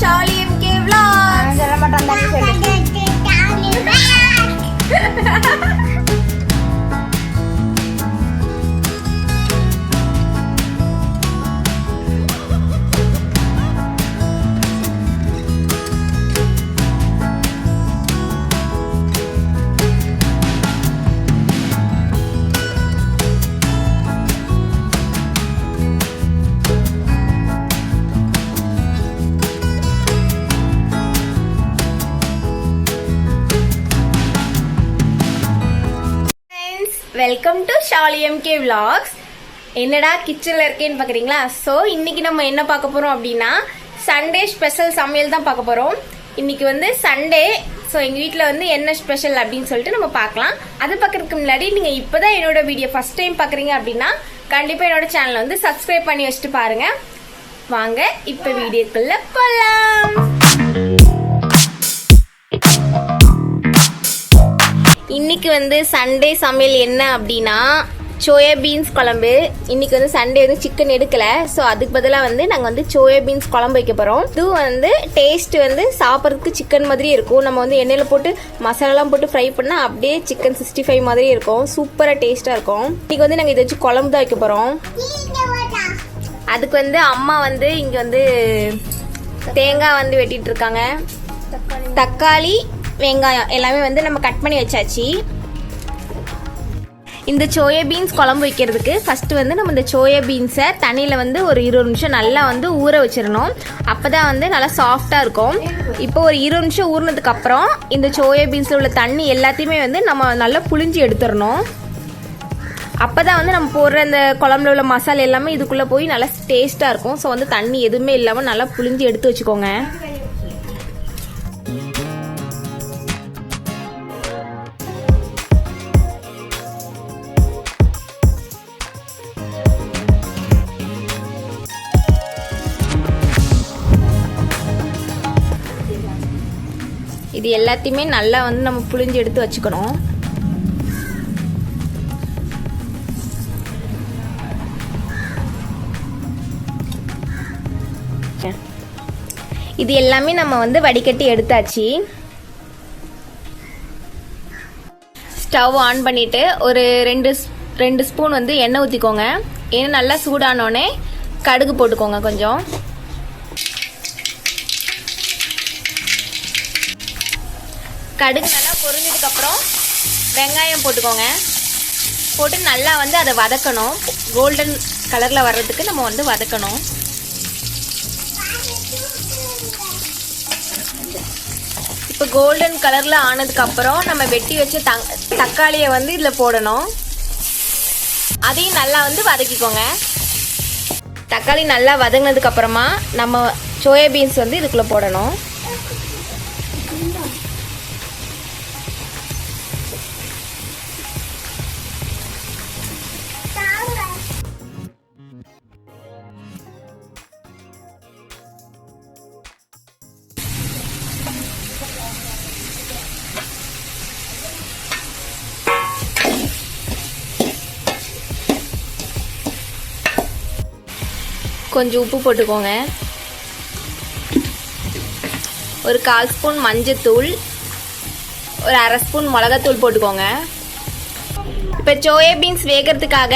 Shali MK vlogs. சொல்ல மாட்டோம் தானே சொல்லு welcome to Shali MK vlogs. என்னடா கிச்சனில் இருக்கேன்னு பார்க்குறீங்களா ஸோ இன்னைக்கு நம்ம என்ன பார்க்க போகிறோம் அப்படின்னா சண்டே ஸ்பெஷல் சமையல் தான் பார்க்க போகிறோம் இன்னைக்கு வந்து சண்டே ஸோ எங்கள் வீட்டில் வந்து என்ன ஸ்பெஷல் அப்படின்னு சொல்லிட்டு நம்ம பார்க்கலாம். அது பார்க்கறதுக்கு முன்னாடி நீங்கள் இப்போ தான் என்னோட வீடியோ ஃபஸ்ட் டைம் பார்க்குறீங்க அப்படின்னா கண்டிப்பாக என்னோட சேனலை வந்து சப்ஸ்கிரைப் பண்ணி வச்சுட்டு பாருங்கள் வாங்க இப்போ வீடியோக்குள்ளே போகலாம் இன்னைக்கு வந்து சண்டே சமையல் என்ன அப்படின்னா சோயா பீன்ஸ் குழம்பு. இன்னைக்கு வந்து சண்டே வந்து சிக்கன் எடுக்கல. ஸோ அதுக்கு பதிலாக வந்து நாங்கள் வந்து சோயா பீன்ஸ் குழம்பு வைக்க போகிறோம் இது வந்து டேஸ்ட் வந்து சாப்பிட்றதுக்கு சிக்கன் மாதிரி இருக்கும். நம்ம வந்து எண்ணெயில் போட்டு மசாலாலாம் போட்டு ஃப்ரை பண்ணால் அப்படியே சிக்கன் சிக்ஸ்டி ஃபைவ் மாதிரி இருக்கும். சூப்பராக டேஸ்ட்டாக இருக்கும். இன்னைக்கு வந்து நாங்கள் இதை வச்சு குழம்பு தான் வைக்க போகிறோம் அதுக்கு வந்து அம்மா வந்து இங்கே வந்து தேங்காய் வந்து வெட்டிட்டு இருக்காங்க. தக்காளி. வெங்காயம் எல்லாமே வந்து நம்ம கட் பண்ணி வச்சாச்சு. இந்த சோயா பீன்ஸ் குழம்பு வைக்கிறதுக்கு ஃபஸ்ட்டு வந்து நம்ம இந்த சோயா பீன்ஸை தண்ணியில் வந்து ஒரு இருபது நிமிஷம் நல்லா வந்து ஊற வச்சிடணும். அப்போ தான் வந்து நல்லா சாஃப்டாக இருக்கும். இப்போ ஒரு இருபது நிமிஷம் ஊறினதுக்கப்புறம் இந்த சோயா பீன்ஸில் உள்ள தண்ணி எல்லாத்தையுமே வந்து நம்ம நல்லா புழிஞ்சு எடுத்துடணும். அப்போ தான் வந்து நம்ம போடுற அந்த குழம்புல உள்ள மசாலா எல்லாமே இதுக்குள்ளே போய் நல்லா டேஸ்ட்டாக இருக்கும். ஸோ வந்து தண்ணி எதுவுமே இல்லாமல் நல்லா புழிஞ்சு எடுத்து வச்சுக்கோங்க. இது எல்லாத்தையுமே நல்லா வந்து நம்ம புளிஞ்சு எடுத்து வச்சுக்கணும். இது எல்லாமே நம்ம வந்து வடிகட்டி எடுத்தாச்சு. ஸ்டவ் ஆன் பண்ணிவிட்டு ஒரு ரெண்டு ரெண்டு ஸ்பூன் வந்து எண்ணெய் ஊற்றிக்கோங்க ஏன்னா நல்லா சூடானோடனே கடுகு போட்டுக்கோங்க கொஞ்சம். கடுகு நல்லா பொறிஞ்சதுக்கப்புறம் வெங்காயம் போட்டுக்கோங்க. போட்டு நல்லா வந்து அதை வதக்கணும். கோல்டன் கலரில் வர்றதுக்கு நம்ம வந்து வதக்கணும். இப்போ கோல்டன் கலரில் ஆனதுக்கப்புறம் நம்ம வெட்டி வச்ச தங் தக்காளியை வந்து இதில் போடணும். அதையும் நல்லா வந்து வதக்கிக்கோங்க. தக்காளி நல்லா வதங்கினதுக்கப்புறமா நம்ம சோயாபீன்ஸ் வந்து இதுக்குள்ளே போடணும். கொஞ்சம் உப்பு போட்டுக்கோங்க. ஒரு கால் ஸ்பூன் மஞ்சத்தூள் ஒரு அரை ஸ்பூன் மிளகாத்தூள் போட்டுக்கோங்க. இப்போ சோயா பீன்ஸ் வேகிறதுக்காக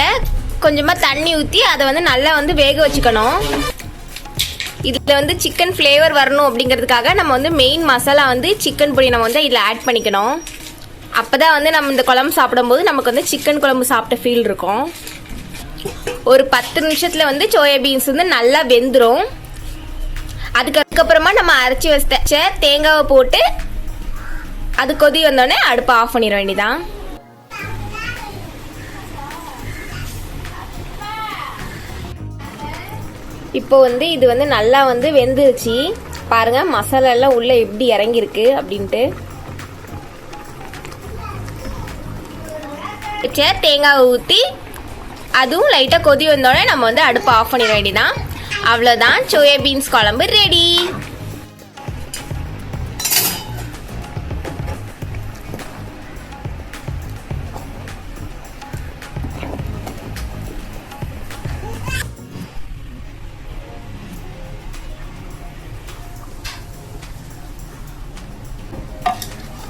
கொஞ்சமாக தண்ணி ஊற்றி அதை வந்து நல்லா வந்து வேக வச்சுக்கணும். இதில் வந்து சிக்கன் ஃப்ளேவர் வரணும் அப்படிங்கிறதுக்காக நம்ம வந்து மெயின் மசாலா வந்து சிக்கன் பொடி நம்ம வந்து இதில் ஆட் பண்ணிக்கணும். அப்போ தான் வந்து நம்ம இந்த குழம்பு சாப்பிடும்போது நமக்கு வந்து சிக்கன் குழம்பு சாப்பிட்ட ஃபீல் இருக்கும். ஒரு பத்து நிமிஷத்தில் வந்து சோயா பீன்ஸ் வந்து நல்லா வெந்துடும் அதுக்கு அதுக்கப்புறமா நம்ம அரைச்சி வச்ச தேங்காவை போட்டு அது கொதி வந்தோடனே அடுப்பை ஆஃப் பண்ணிட வேண்டியதான் இப்போ வந்து இது வந்து நல்லா வந்து வெந்துருச்சு. பாருங்க மசாலா எல்லாம் உள்ள எப்படி இறங்கியிருக்கு அப்படின்ட்டு. தேங்காவை ஊற்றி அதுவும் லைட்டாக கொதி வந்தோடனே நம்ம வந்து அடுப்பை ஆஃப் பண்ணிட வேண்டிதான் அவ்வளோதான் சோயாபீன்ஸ் குழம்பு ரெடி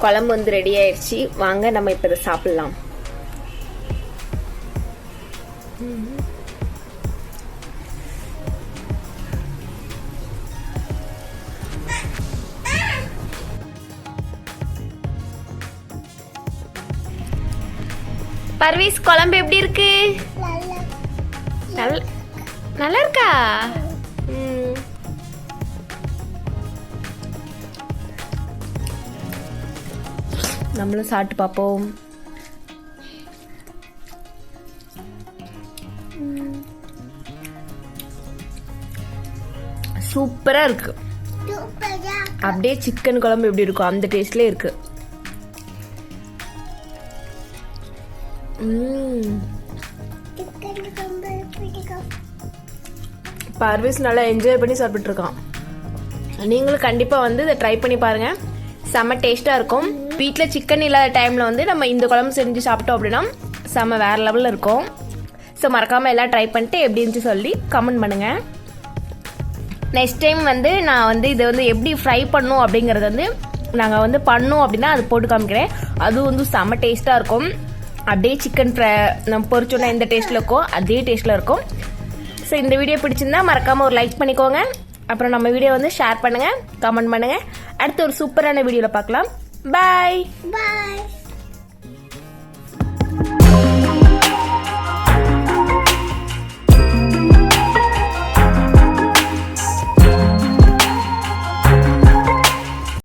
குழம்பு வந்து ரெடி ஆயிடுச்சு வாங்க நம்ம இப்போ இதை சாப்பிட்லாம். பர்வீஸ் குழம்பு எப்படி இருக்கு? நல்ல நல்லா இருக்கா. நம்மளும் சாப்பிட்டு பார்ப்போம். சூப்பரா இருக்கு. அப்படியே சிக்கன் குழம்பு எப்படி இருக்கும் அந்த டேஸ்ட்ல இருக்கு. ம் பர்வீஸ் நல்லா என்ஜாய் பண்ணி சாப்பிட்டு இருக்கான். நீங்களும் கண்டிப்பாக வந்து இதை ட்ரை பண்ணி பாருங்க. செம்ம டேஸ்ட்டாக இருக்கும். வீட்டில் சிக்கன் இல்லாத டைமில் வந்து நம்ம இந்த குழம்பு செஞ்சு சாப்பிட்டோம் அப்படின்னா செம்ம வேற லெவலில் இருக்கும். ஸோ மறக்காமல் எல்லாம் ட்ரை பண்ணிட்டு எப்படி இருந்துச்சு சொல்லி கமெண்ட் பண்ணுங்க. நெக்ஸ்ட் டைம் வந்து நான் வந்து இதை வந்து எப்படி ஃப்ரை பண்ணும் அப்படிங்கிறது வந்து நாங்கள் வந்து பண்ணோம் அப்படின்னா அது போட்டு காமிக்கிறேன். அதுவும் வந்து செம்ம டேஸ்ட்டாக இருக்கும். அப்படியே சிக்கன் ஃப்ரை நம்ம பொரிச்சோன்னா எந்த டேஸ்ட்டில் இருக்கோ அதே டேஸ்ட்டில் இருக்கும். ஸோ இந்த வீடியோ பிடிச்சிருந்தா மறக்காமல் ஒரு லைக் பண்ணிக்கோங்க. அப்புறம் நம்ம வீடியோ வந்து ஷேர் பண்ணுங்கள் கமெண்ட் பண்ணுங்கள் அடுத்து ஒரு சூப்பரான வீடியோவில் பார்க்கலாம். பாய் பாய்